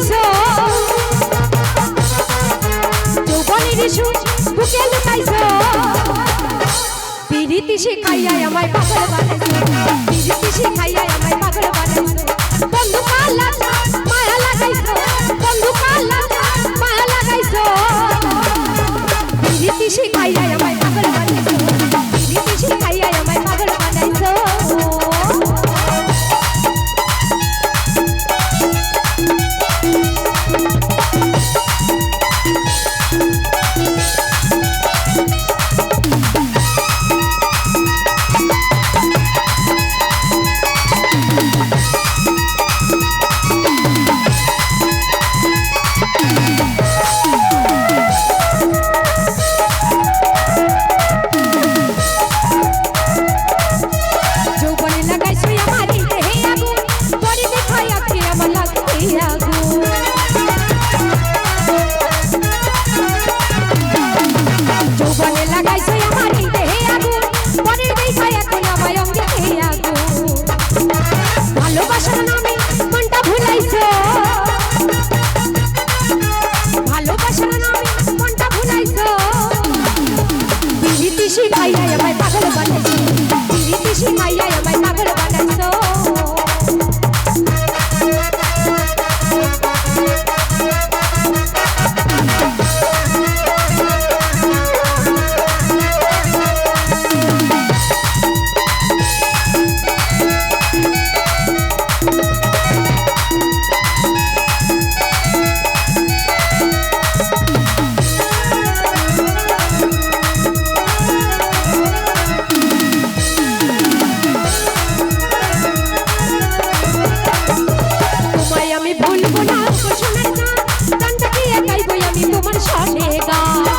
লুকাইছো যৌবনের সুখ বুকে লুকাইছো? পিরিতি শিখাইয়া আমায় পাগল বানাইছো। পিরিতি শিখাইয়া আমায় পাগল বানাইছো। বন্ধু পালা মায়া লাগাইছো। বন্ধু পালা মায়া লাগাইছো। পিরিতি শিখাইয়া আমায় মাইয়া সরে গা